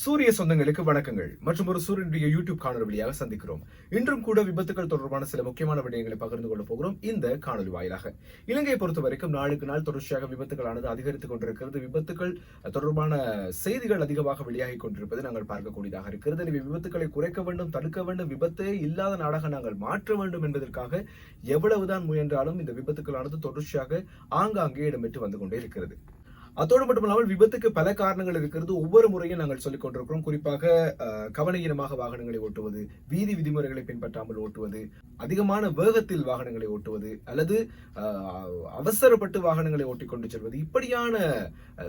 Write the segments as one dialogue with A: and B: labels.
A: சூரிய சொந்தங்களுக்கு வணக்கங்கள். மற்றும் ஒரு சூரியனுடைய யூடியூப் காணொலி வழியாக சந்திக்கிறோம். இன்றும் கூட விபத்துகள் தொடர்பான சில முக்கியமான விடயங்களை பகிர்ந்து கொள்ள போகிறோம் இந்த காணொலி வாயிலாக. இலங்கையை பொறுத்த வரைக்கும் நாளுக்கு நாள் தொடர்ச்சியாக விபத்துகளானது அதிகரித்துக் கொண்டிருக்கிறது. விபத்துகள் தொடர்பான செய்திகள் அதிகமாக வெளியாகி கொண்டிருப்பதை நாங்கள் பார்க்கக்கூடியதாக இருக்கிறது. எனவே விபத்துகளை குறைக்க வேண்டும் தடுக்க வேண்டும் விபத்தே இல்லாத நாடாக நாங்கள் மாற்ற வேண்டும் என்பதற்காக எவ்வளவுதான் முயன்றாலும் இந்த விபத்துகளானது தொடர்ச்சியாக ஆங்காங்கே இடம்பெற்று வந்து கொண்டே இருக்கிறது. அத்தோடு மட்டுமல்லாமல் விபத்துக்கு பல காரணங்கள் இருக்கிறது. ஒவ்வொரு முறையும் நாங்கள் சொல்லிக் கொண்டிருக்கிறோம். குறிப்பாக அஹ், வாகனங்களை ஓட்டுவது வீதி விதிமுறைகளை பின்பற்றாமல் ஓட்டுவது அதிகமான வேகத்தில் வாகனங்களை ஓட்டுவது அல்லது அவசரப்பட்டு வாகனங்களை ஓட்டிக்கொண்டு செல்வது. இப்படியான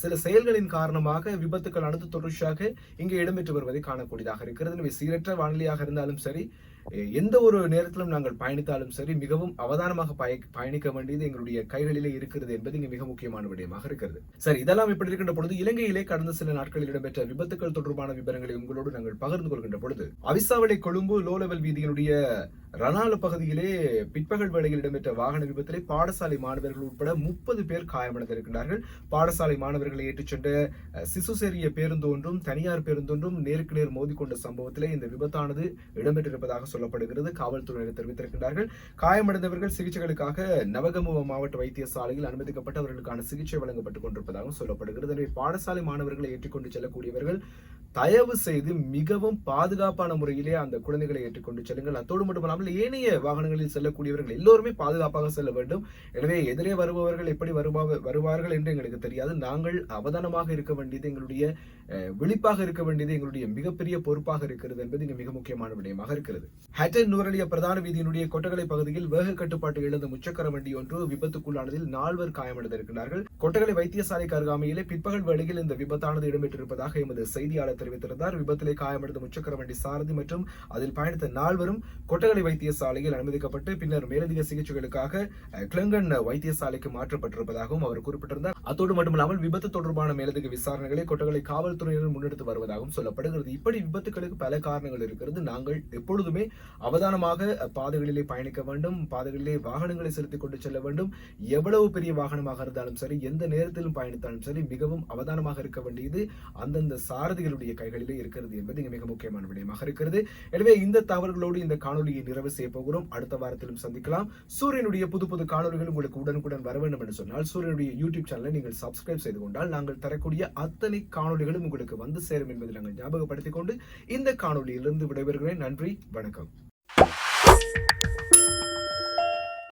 A: சில செயல்களின் காரணமாக விபத்துக்கள் அனைத்து தொடர்ச்சியாக இங்கே இடம்பெற்று வருவதை காணக்கூடியதாக இருக்கிறது. எனவே சீரற்ற வானிலையாக இருந்தாலும் சரி எந்த ஒரு நேரத்திலும் நாங்கள் பயணித்தாலும் சரி மிகவும் அவதானமாக பய- பயணிக்க வேண்டியது எங்களுடைய கைகளிலே இருக்கிறது என்பது இங்கு மிக முக்கியமான விடயமாக இருக்கிறது. சரி இதெல்லாம் இப்படி இருக்கின்ற பொழுது இலங்கையிலே கடந்த சில நாட்களில் இடம்பெற்ற விபத்துக்கள் தொடர்பான விவரங்களை உங்களோடு நாங்கள் பகிர்ந்து கொள்கின்ற பொழுது அவிசாவளை கொழும்பு லோலெவல் வீதியினுடைய ரணால பகுதியிலே பிற்பகல் வேளையில் இடம்பெற்ற வாகன விபத்திலே பாடசாலை மாணவர்கள் உட்பட முப்பது பேர் காயமடைந்திருக்கிறார்கள் பாடசாலை மாணவர்களை ஏற்றிச் சென்ற சிசு சிசுசேரிய பேருந்து ஒன்றும் தனியார் பேருந்தொன்றும் நேருக்கு நேர் மோதிக்கொண்ட சம்பவத்திலே இந்த விபத்தானது இடம்பெற்றிருப்பதாக சொல்லப்படுகிறது. காவல்துறையினர் தெரிவித்திருக்கிறார்கள் காயமடைந்தவர்கள் சிகிச்சைகளுக்காக நவகமுவ மாவட்ட வைத்தியசாலையில் அனுமதிக்கப்பட்டு அவர்களுக்கான சிகிச்சை வழங்கப்பட்டுக் கொண்டிருப்பதாகவும் சொல்லப்படுகிறது. எனவே பாடசாலை மாணவர்களை ஏற்றிக்கொண்டு செல்லக்கூடியவர்கள் தயவு செய்து மிகவும் பாதுகாப்பான முறையிலே அந்த குழந்தைகளை ஏற்றுக்கொண்டு செல்லுங்கள். அத்தோடு மட்டுமல்லாமல் ஏனைய வாகனங்களில் செல்லக்கூடியவர்கள் எல்லோருமே பாதுகாப்பாக செல்ல வேண்டும். எனவே எதிரே வருபவர்கள் எப்படி வருவா வருவார்கள் என்று எங்களுக்கு தெரியாது. நாங்கள் அவதானமாக இருக்க வேண்டியது எங்களுடைய விழிப்பாக இருக்க வேண்டியது எங்களுடைய மிகப்பெரிய பொறுப்பாக இருக்கிறது என்பது இங்கு மிக முக்கியமான விடயமாக இருக்கிறது. ஹேட்டன் நூரலிய பிரதான வீதியினுடைய கொட்டகலை பகுதியில் வேக கட்டுப்பாட்டு இழந்த முச்சக்கர வண்டி ஒன்று விபத்துக்குள்ளானதில் நால்வர் காயமடைந்திருக்கிறார்கள். கொட்டகலை வைத்தியசாலைக்கு அருகாமையிலே பிற்பகல் வேளையில் இந்த விபத்தானது இடம்பெற்றிருப்பதாக எமது செய்தியாளர் தெரிவித்திருந்தார். விபத்திலே காயமடைந்த முச்சக்கர வண்டி சாரதி மற்றும் அதில் பயணித்த நால்வரும் கொட்டகலை வைத்தியசாலையில் அனுமதிக்கப்பட்டு பின்னர் மேலதிக சிகிச்சைகளுக்காக கிளங்கன் வைத்தியசாலைக்கு மாற்றப்பட்டிருப்பதாகவும் அவர் குறிப்பிட்டிருந்தார். அத்தோடு மட்டுமல்லாமல் விபத்து தொடர்பான மேலதிக விசாரணைகளை கொட்டகலை காவல்துறையினர் முன்னெடுத்து வருவதாகவும் சொல்லப்படுகிறது. இப்படி விபத்துகளுக்கு பல காரணங்கள் இருக்கிறது. நாங்கள் எப்பொழுதுமே அவதானமாக பாதைகளிலே பயணிக்க வேண்டும் பாதைகளிலே வாகனங்களை செலுத்திக் கொண்டு செல்ல வேண்டும். எவ்வளவு பெரிய வாகனமாக இருந்தாலும் சரி எந்த நேரத்திலும் பயணித்தாலும் சரி மிகவும் அவதானமாக இருக்க வேண்டியது அந்தந்த சாரதிகளுடைய கைகளிலே இருக்கிறது என்பது மிக முக்கியமான விடயமாக இருக்கிறது. எனவே இந்த தவறுகளோடு இந்த காணொலியை நிறைவு செய்ய போகிறோம். அடுத்த வாரத்திலும் சந்திக்கலாம். சூரியனுடைய புது புது காணொலிகள் உங்களுக்கு உடனுக்குடன் வர வேண்டும் என்று சொன்னால் சூரியனுடைய யூடியூப் சேனலை நீங்கள் சப்ஸ்கிரைப் செய்து கொண்டால் நாங்கள் தரக்கூடிய அத்தனை காணொலிகளும் உங்களுக்கு வந்து சேரும் என்பதை நாங்கள் ஞாபகப்படுத்திக் கொண்டு இந்த காணொலியிலிருந்து விடைபெறுகிறேன். நன்றி. வணக்கம்.